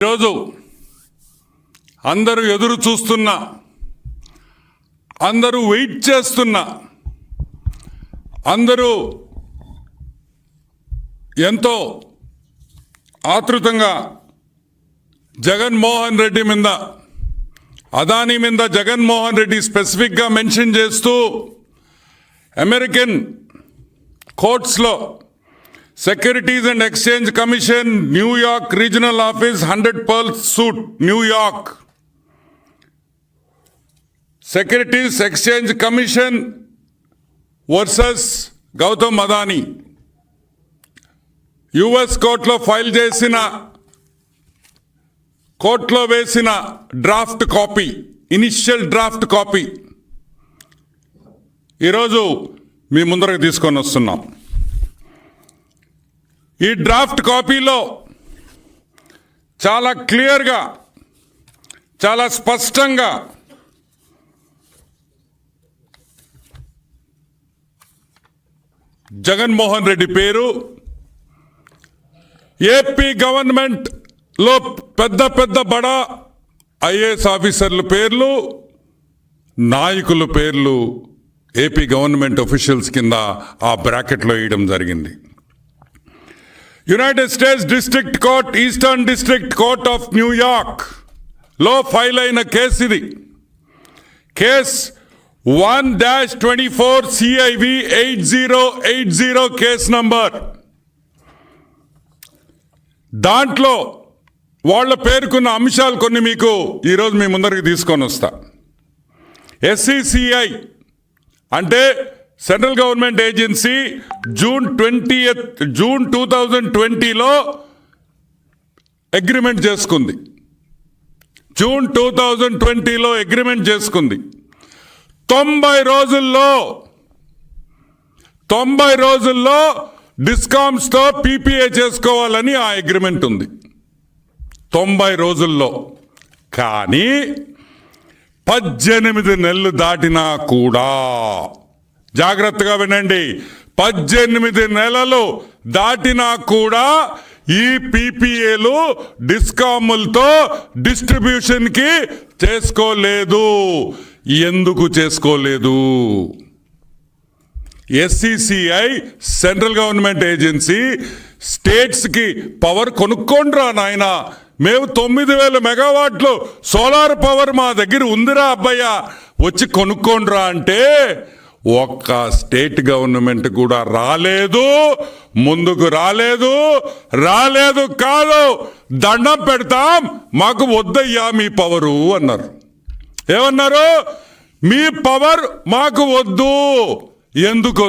ఈరోజు అందరూ ఎదురు చూస్తున్న అందరూ వెయిట్ చేస్తున్న అందరూ ఎంతో ఆతృతంగా జగన్మోహన్ రెడ్డి మీద అదానీ మీద జగన్మోహన్ రెడ్డి స్పెసిఫిక్గా మెన్షన్ చేస్తూ American కోర్ట్స్లో securities and exchange commission New York regional office hundred Pearl suite New York securities exchange commission versus Gautam Adani US కోర్టులో ఫైల్ చేసిన కోర్టులో వేసిన draft copy initial draft copy ఈరోజు మీ ముందరకు తీసుకొని వస్తున్నాం. ఈ డ్రాఫ్ట్ కాపీలో చాలా క్లియర్గా చాలా స్పష్టంగా జగన్మోహన్ రెడ్డి పేరు ఏపీ గవర్నమెంట్లో పెద్ద పెద్ద బడా ఐఏఎస్ ఆఫీసర్ల పేర్లు నాయకుల పేర్లు ఏపీ గవర్నమెంట్ అఫీషియల్స్ కింద ఆ బ్రాకెట్లో వేయడం జరిగింది. United States district court eastern district court of న్యూయార్క్లో ఫైల్ అయిన కేసు ఇది. Case one dash twenty four CIV eight zero eight zero case number దాంట్లో వాళ్ళ పేర్కొన్న అంశాలు కొన్ని మీకు ఈరోజు మీ ముందరికి తీసుకొని వస్తా. ఎస్సిసిఐ అంటే central government agency June twenty June two thousand ట్వంటీలో అగ్రిమెంట్ చేసుకుంది. జూన్ టూ థౌజండ్ ట్వంటీలో అగ్రిమెంట్ చేసుకుంది. తొంభై రోజుల్లో తొంభై రోజుల్లో డిస్కామ్స్తో పీపీఏ చేసుకోవాలని ఆ అగ్రిమెంట్ ఉంది. తొంభై రోజుల్లో. కానీ పద్దెనిమిది నెలలు దాటినా కూడా జాగ్రత్తగా వినండి. పద్దెనిమిది నెలలు దాటినా కూడా ఈ పీపీఏలు డిస్కాములతో డిస్ట్రిబ్యూషన్కి చేసుకోలేదు. ఎందుకు చేసుకోలేదు? ఎస్సిసిఐ సెంట్రల్ గవర్నమెంట్ ఏజెన్సీ స్టేట్స్కి పవర్ కొనుక్కోండిరా నాయన. మేము తొమ్మిది వేల మెగావాట్లు సోలార్ పవర్ మా దగ్గర ఉందిరా అబ్బయ్య. వచ్చి కొనుక్కోండిరా అంటే ఒక్క స్టేట్ గవర్నమెంట్ కూడా రాలేదు ముందుకు రాలేదు రాలేదు కాదు. దండం పెడతాం మాకు వద్దయ్యా మీ పవరు అన్నారు. ఏమన్నారు? మీ పవర్ మాకు వద్దు. ఎందుకు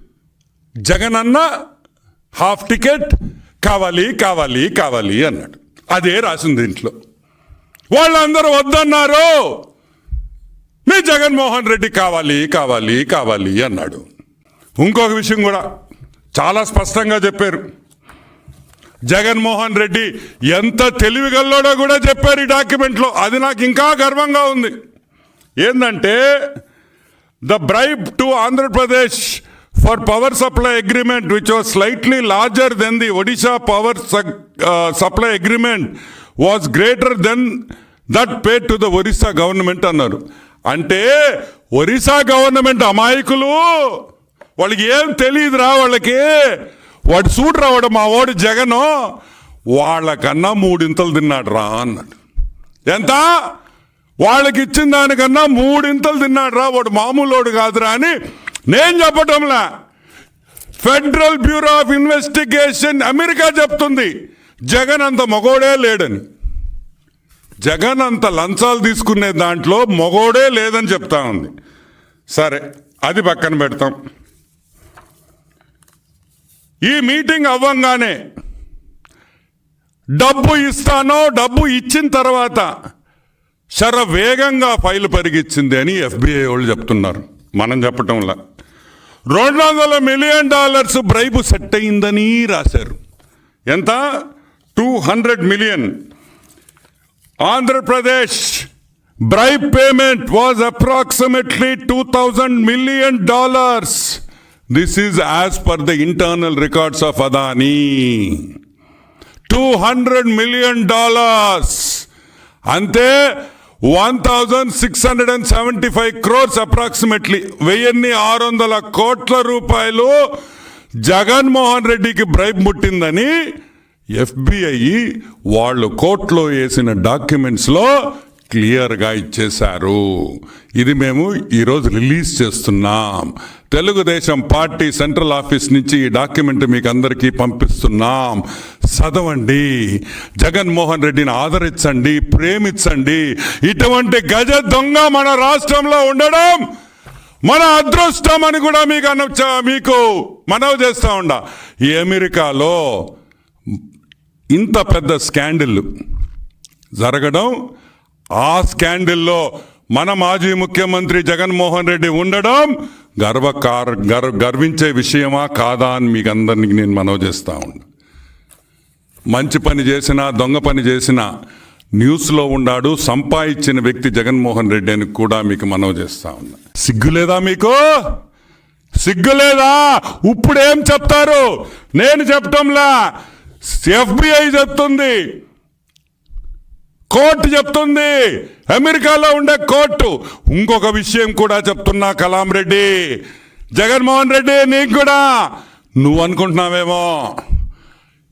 జగన్ అన్న హాఫ్ టికెట్ కావాలి కావాలి కావాలి అన్నాడు. అదే రాసింది ఇంట్లో వాళ్ళందరూ వద్దన్నారు. మీ జగన్మోహన్ రెడ్డి కావాలి కావాలి కావాలి అన్నాడు. ఇంకొక విషయం కూడా చాలా స్పష్టంగా చెప్పారు. జగన్మోహన్ రెడ్డి ఎంత తెలివిగల్లోడో కూడా చెప్పారు ఈ డాక్యుమెంట్లో. అది నాకు ఇంకా గర్వంగా ఉంది. ఏంటంటే the bribe to Andhra Pradesh for power supply agreement which was slightly larger than the Odisha power supply agreement was greater than that pay to the Orissa government అన్నారు. అంటే ఒరిస్సా గవర్నమెంట్ అమాయకులు వాళ్ళకి ఏం తెలియదురా వాళ్ళకి? వాడు సూట్ వాడు మా వాడు జగను వాళ్ళకన్నా మూడింతలు తిన్నాడు రా అన్నాడు. ఎంత? వాళ్ళకి ఇచ్చిన దానికన్నా మూడింతలు తిన్నాడు రా వాడు మామూలోడు కాదురా అని నేను చెప్పటంలా. Federal bureau of investigation America చెప్తుంది జగన్ అంత మగోడే లేడని. జగన్ అంత లంచాలు తీసుకునే దాంట్లో మగోడే లేదని చెప్తా ఉంది. సరే అది పక్కన పెడతాం. ఈ మీటింగ్ అవ్వంగానే డబ్బు ఇస్తానో డబ్బు ఇచ్చిన తర్వాత శర వేగంగా ఫైల్ పరిగిచ్చింది అని ఎఫ్బిఐ వాళ్ళు చెప్తున్నారు. మనం చెప్పటంలా. రెండు వందల మిలియన్ డాలర్స్ బ్రైబు సెట్ అయిందని రాశారు. ఎంత? Two hundred million. Andhra Pradesh bribe payment was approximately two thousand million dollars. This is as per the internal records of Adani two hundred million dollars. అంతే one thousand six hundred and seventy five crores approximately వెయ్యిన్ని ఆరు వందల కోట్ల రూపాయలు జగన్మోహన్ రెడ్డికి bribe ముట్టిందని FBI వాళ్ళు కోర్టులో వేసిన డాక్యుమెంట్స్లో క్లియర్గా ఇచ్చేశారు. ఇది మేము ఈరోజు రిలీజ్ చేస్తున్నాం. తెలుగుదేశం పార్టీ సెంట్రల్ ఆఫీస్ నుంచి ఈ డాక్యుమెంట్ మీకు అందరికీ పంపిస్తున్నాం. చదవండి. జగన్మోహన్ రెడ్డిని ఆదరించండి ప్రేమించండి. ఇటువంటి గజ దొంగ మన రాష్ట్రంలో ఉండడం మన అదృష్టం అని కూడా మీకు అన మీకు మనవి చేస్తూ ఉండ. ఈ అమెరికాలో ఇంత పెద్ద స్కాండిల్ జరగడం ఆ స్కాండిల్లో మన మాజీ ముఖ్యమంత్రి జగన్మోహన్ రెడ్డి ఉండడం గర్వకార గర్ గర్వించే విషయమా కాదా అని మీకు అందరినీ నేను మనవి చేస్తా ఉన్నా. మంచి పని చేసినా దొంగ పని చేసినా న్యూస్లో ఉన్నాడు సంపాదించిన వ్యక్తి జగన్మోహన్ రెడ్డి అని కూడా మీకు మనవి చేస్తా ఉన్నా. సిగ్గులేదా మీకు? సిగ్గులేదా? ఇప్పుడేం చెప్తారు? నేను చెప్పటంలా. ఎఫ్బిఐ చెప్తుంది. కోర్టు చెప్తుంది. అమెరికాలో ఉండే కోర్టు. ఇంకొక విషయం కూడా చెప్తున్నా కలాం రెడ్డి. జగన్మోహన్ రెడ్డి నీకు కూడా. నువ్వు అనుకుంటున్నావేమో?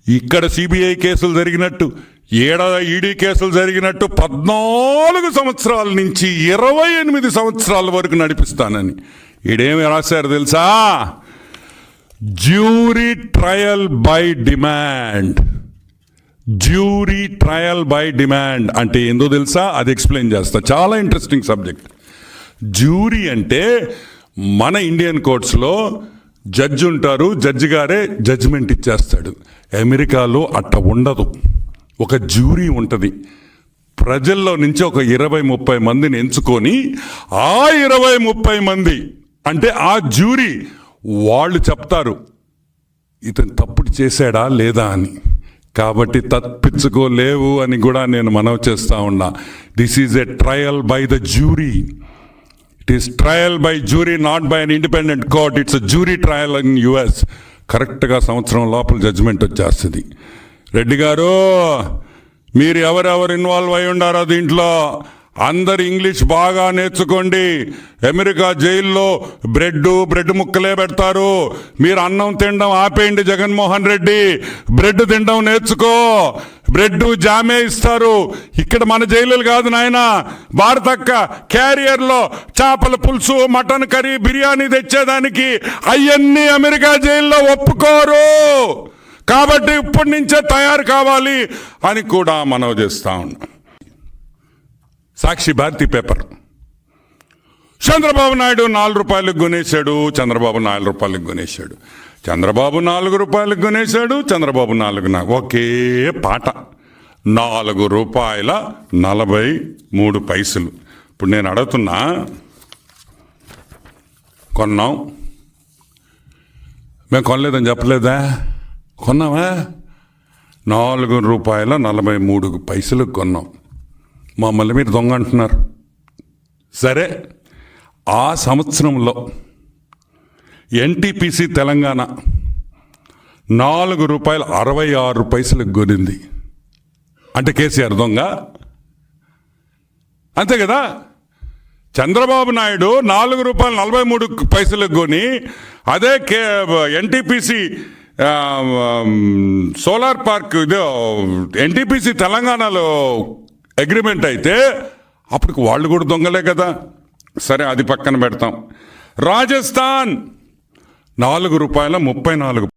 ఇక్కడ సిబిఐ కేసులు జరిగినట్టు ఏడాది ఈడీ కేసులు జరిగినట్టు పద్నాలుగు సంవత్సరాల నుంచి ఇరవై ఎనిమిది సంవత్సరాల వరకు నడిపిస్తానని. ఈడేమి రాశారు తెలుసా? Jury trial by demand. Jury trial by demand అంటే ఏందో తెలుసా? అది ఎక్స్ప్లెయిన్ చేస్తా. చాలా ఇంట్రెస్టింగ్ సబ్జెక్ట్. జ్యూరీ అంటే మన ఇండియన్ కోర్ట్స్లో జడ్జి ఉంటారు జడ్జి గారే జడ్జిమెంట్ ఇచ్చేస్తాడు. అమెరికాలో అట్ట ఉండదు. ఒక జ్యూరీ ఉంటుంది. ప్రజల్లో నుంచి ఒక ఇరవై ముప్పై మందిని ఎంచుకొని ఆ ఇరవై ముప్పై మంది అంటే ఆ జ్యూరీ వాళ్ళు చెప్తారు ఇతను తప్పుడు చేశాడా లేదా అని. కాబట్టి తప్పించుకోలేవు అని కూడా నేను మనవి చేస్తూ ఉన్నా. This is a trial by the jury it is trial by jury not by an independent court it's jury trial in US కరెక్ట్గా సంవత్సరం లోపల జడ్జిమెంట్ వచ్చేస్తుంది. రెడ్డి గారు మీరు ఎవరెవరు ఇన్వాల్వ్ అయి ఉండారో దీంట్లో? అందరు ఇంగ్లీష్ బాగా నేర్చుకోండి. అమెరికా జైల్లో బ్రెడ్ బ్రెడ్ ముక్కలే పెడతారు. మీరు అన్నం తినడం ఆపేయండి జగన్మోహన్ రెడ్డి. బ్రెడ్ తినడం నేర్చుకో. బ్రెడ్ జామే ఇస్తారు. ఇక్కడ మన జైలులు కాదు నాయన. భారతక్క క్యారియర్లో చేపల పులుసు మటన్ కర్రీ బిర్యానీ తెచ్చేదానికి అవన్నీ అమెరికా జైల్లో ఒప్పుకోరు. కాబట్టి ఇప్పటి నుంచే తయారు కావాలి అని కూడా మనవి చేస్తా ఉన్నాం. సాక్షి భారతి పేపర్. చంద్రబాబు నాయుడు నాలుగు రూపాయలకు కొనేశాడు చంద్రబాబు నాలుగు రూపాయలకు కొనేశాడు. చంద్రబాబు నాలుగు రూపాయలకు కొనేశాడు చంద్రబాబు నాలుగు నా ఒకే పాట. నాలుగు రూపాయల నలభై మూడు పైసలు. ఇప్పుడు నేను అడుగుతున్నా కొన్నాం. మేము కొనలేదని చెప్పలేదా? కొన్నావా? నాలుగు రూపాయల నలభై మూడు పైసలు కొన్నాం. మమ్మల్ని మీరు దొంగ అంటున్నారు. సరే ఆ సంవత్సరంలో ఎన్టీపీసీ తెలంగాణ నాలుగు రూపాయలు అరవై ఆరు పైసలకు కొనింది. అంటే కేసీఆర్ దొంగ? అంతే కదా? చంద్రబాబు నాయుడు నాలుగు రూపాయలు నలభై మూడు పైసలకు కొని అదే కే ఎన్టీపీసీ సోలార్ పార్క్ ఇదో ఎన్టీపీసీ తెలంగాణలో అగ్రిమెంట్ అయితే అప్పటికి వాళ్ళు కూడా దొంగలే కదా. సరే అది పక్కన పెడతాం. రాజస్థాన్ నాలుగు రూపాయల ముప్పై నాలుగు